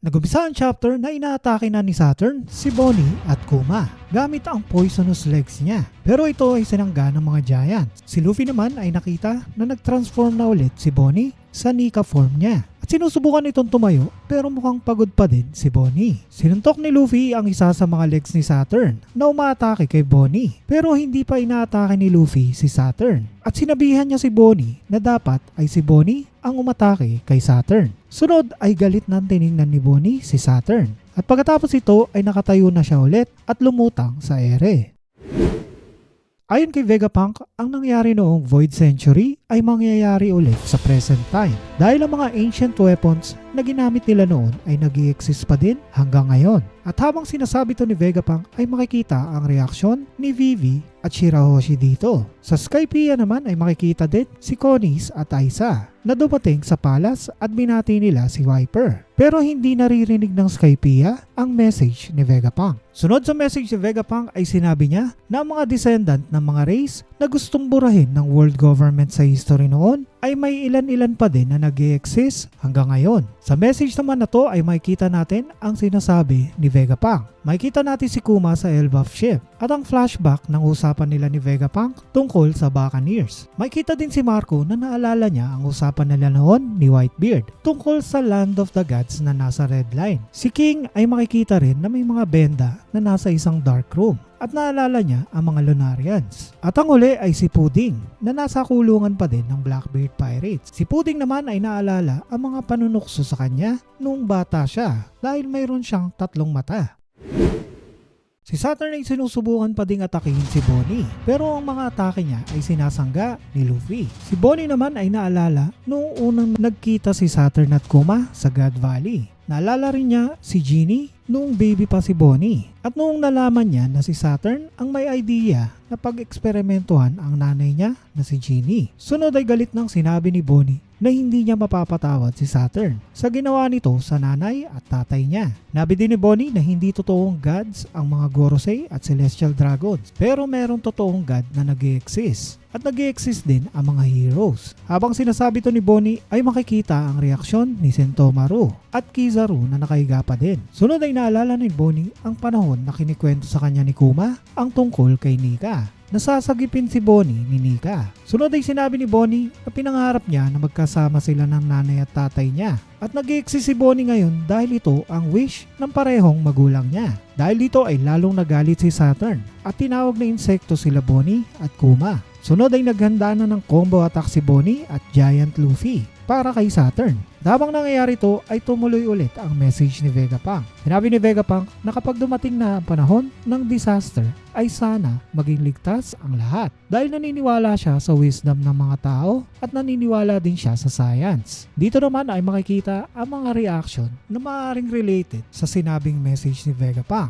Nagumpisa chapter na inaatake na ni Saturn si Bonnie at Kuma gamit ang poisonous legs niya. Pero ito ay sinangga ng mga giants. Si Luffy naman ay nakita na nag-transform na ulit si Bonnie sa Nika form niya. Sinusubukan itong tumayo pero mukhang pagod pa din si Bonnie. Sinuntok ni Luffy ang isa sa mga legs ni Saturn na umaatake kay Bonnie. Pero hindi pa inaatake ni Luffy si Saturn. At sinabihan niya si Bonnie na dapat ay si Bonnie ang umatake kay Saturn. Sunod ay galit ng tiningnan ni Bonnie si Saturn. At pagkatapos ito ay nakatayo na siya ulit at lumutang sa ere. Ayon kay Vegapunk, ang nangyari noong Void Century ay mangyayari ulit sa present time dahil ang mga ancient weapons na ginamit nila noon ay nag exist pa din hanggang ngayon. At habang sinasabi to ni Vegapunk ay makikita ang reaksyon ni Vivi at Shirahoshi dito. Sa Skypiea naman ay makikita din si Konis at Aisa na dumating sa palace at binati nila si Viper. Pero hindi naririnig ng Skypiea ang message ni Vegapunk. Sunod sa message ni Vegapunk ay sinabi niya na ang mga descendant ng mga race na gustong burahin ng world government sa history noon ay may ilan-ilan pa din na nag exist hanggang ngayon. Sa message naman na to ay makikita natin ang sinasabi ni Vegapunk. Makikita natin si Kuma sa Elbaf ship at ang flashback ng usapan nila ni Vegapunk tungkol sa Buccaneers. Makikita din si Marco na naalala niya ang usapan nila noon ni Whitebeard tungkol sa Land of the Gods na nasa Red Line. Si King ay makikita rin na may mga benda na nasa isang dark room at naalala niya ang mga Lunarians. At ang uli ay si Pudding na nasa kulungan pa din ng Blackbeard Pirates. Si Pudding naman ay naalala ang mga panunukso sa kanya nung bata siya dahil mayroon siyang tatlong mata. Si Saturn ay sinusubukan pa ding atakihin si Bonnie pero ang mga atake niya ay sinasangga ni Luffy. Si Bonnie naman ay naalala noong unang nagkita si Saturn at Kuma sa God Valley. Naalala rin niya si Genie noong baby pa si Bonnie. At noong nalaman niya na si Saturn ang may idea na pag-eksperimentuhan ang nanay niya na si Genie. Sunod ay galit ng sinabi ni Bonnie na hindi niya mapapatawad si Saturn sa ginawa nito sa nanay at tatay niya. Nabi din ni Bonnie na hindi totoong gods ang mga Gorosei at Celestial Dragons pero merong totoong god na nag exist at nag exist din ang mga heroes. Habang sinasabi to ni Bonnie ay makikita ang reaksyon ni Sentomaru at Kizaru na nakahiga pa din. Sunod ay naalala ni Bonnie ang panahon na kinikwento sa kanya ni Kuma ang tungkol kay Nika. Nasasagipin si Bonnie ni Nika. Sunod ay sinabi ni Bonnie na pinangarap niya na magkasama sila ng nanay at tatay niya. At nag si Bonnie ngayon dahil ito ang wish ng parehong magulang niya. Dahil dito ay lalong nagalit si Saturn at tinawag na insekto sila Bonnie at Kuma. Sunod ay naghanda na ng combo attack si Bonnie at Giant Luffy para kay Saturn. Habang nangyayari ito ay tumuloy ulit ang message ni Vegapunk. Sinabi ni Vegapunk na kapag dumating na ang panahon ng disaster ay sana maging ligtas ang lahat. Dahil naniniwala siya sa wisdom ng mga tao at naniniwala din siya sa science. Dito naman ay makikita ang mga reaction na maaaring related sa sinabing message ni Vegapunk.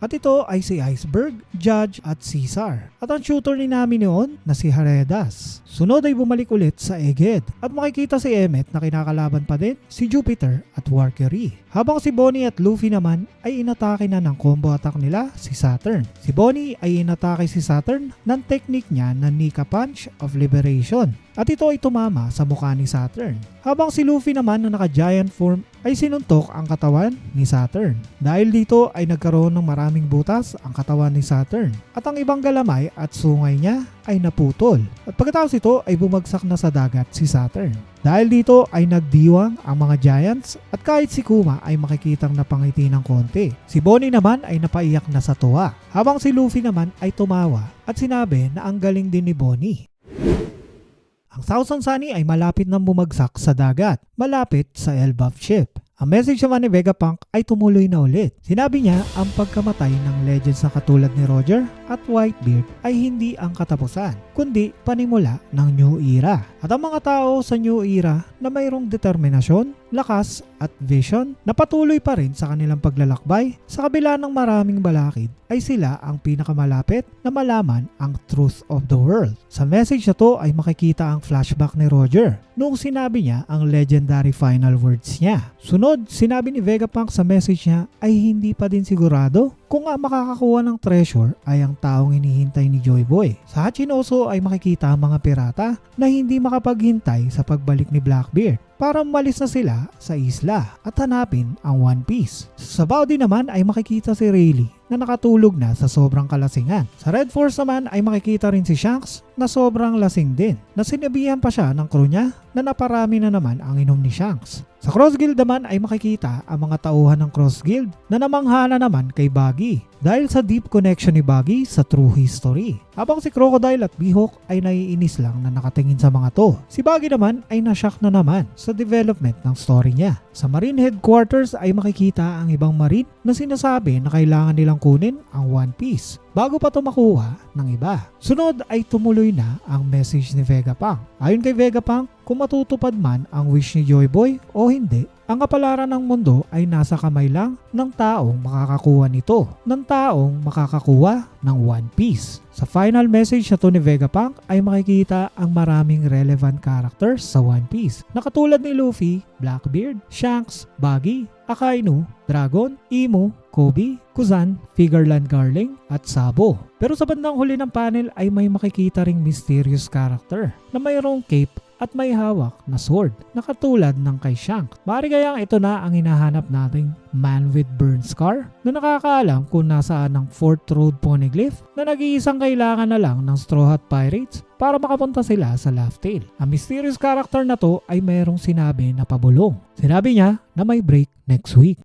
At ito ay si Iceberg, Judge at Caesar. At ang shooter ni namin noon na si Haredas. Sunod ay bumalik ulit sa Egghead at makikita si Emmet na kinakalaban pa din si Jupiter at Valkyrie. Habang si Bonnie at Luffy naman ay inatake na ng combo attack nila si Saturn. Si Bonnie ay inatake si Saturn ng technique niya na Nika Punch of Liberation at ito ay tumama sa mukha ni Saturn. Habang si Luffy naman na naka-giant form ay sinuntok ang katawan ni Saturn. Dahil dito ay nagkaroon ng maraming butas ang katawan ni Saturn at ang ibang galamay at sungay niya ay naputol. At pagkatapos ito ay bumagsak na sa dagat si Saturn. Dahil dito ay nagdiwang ang mga giants at kahit si Kuma ay makikitang napangiti ng konti. Si Bonnie naman ay napaiyak na sa tuwa. Habang si Luffy naman ay tumawa at sinabi na ang galing din ni Bonnie. Ang Thousand Sunny ay malapit nang bumagsak sa dagat, malapit sa Elbaf ship. Ang message naman ni Vegapunk ay tumuloy na ulit. Sinabi niya ang pagkamatay ng legends na katulad ni Roger at Whitebeard ay hindi ang katapusan, kundi panimula ng New Era. At ang mga tao sa New Era na mayroong determinasyon, lakas at vision na patuloy pa rin sa kanilang paglalakbay sa kabila ng maraming balakid ay sila ang pinakamalapit na malaman ang truth of the world. Sa message na to ay makikita ang flashback ni Roger noong sinabi niya ang legendary final words niya. Sunod, sinabi ni Vegapunk sa message niya ay hindi pa din sigurado kung ang makakakuha ng treasure ay ang taong hinihintay ni Joy Boy. Sa Hachinoso ay makikita ang mga pirata na hindi makapaghintay sa pagbalik ni Blackbeard para umalis na sila sa isla at hanapin ang One Piece. Sa Baudi naman ay makikita si Rayleigh na nakatulog na sa sobrang kalasingan. Sa Red Force naman ay makikita rin si Shanks na sobrang lasing din na sinabihan pa siya ng crew niya na naparami na naman ang inom ni Shanks. Sa Cross Guild naman ay makikita ang mga tauhan ng Cross Guild na namanghala naman kay Buggy dahil sa deep connection ni Buggy sa true history. Habang si Crocodile at Bihawk ay naiinis lang na nakatingin sa mga to. Si Buggy naman ay nashock na naman sa development ng story niya. Sa Marine Headquarters ay makikita ang ibang Marine na sinasabi na kailangan nilang kunin ang One Piece bago pa ito makuha ng iba. Sunod ay tumuloy na ang message ni Vegapunk. Ayon kay Vegapunk, kung matutupad man ang wish ni Joy Boy o hindi, ang kapalaran ng mundo ay nasa kamay lang ng taong makakakuha nito, ng taong makakakuha ng One Piece. Sa final message na to ni Vegapunk ay makikita ang maraming relevant characters sa One Piece na katulad ni Luffy, Blackbeard, Shanks, Buggy, Akainu, Dragon, Imo, Kobe, Kuzan, Figureland Garling, at Sabo. Pero sa bandang huli ng panel ay may makikita ring mysterious character na mayroong cape at may hawak na sword na katulad ng kay Shank. Mari kayang ito na ang hinahanap nating man with burn scar na nakakaalam kung nasaan ang Fort Road Poneglyph na nag-iisang kailangan na lang ng Straw Hat Pirates para makapunta sila sa Laugh Tale. Ang mysterious character na to ay mayroong sinabi na pabulong. Sinabi niya na may break next week.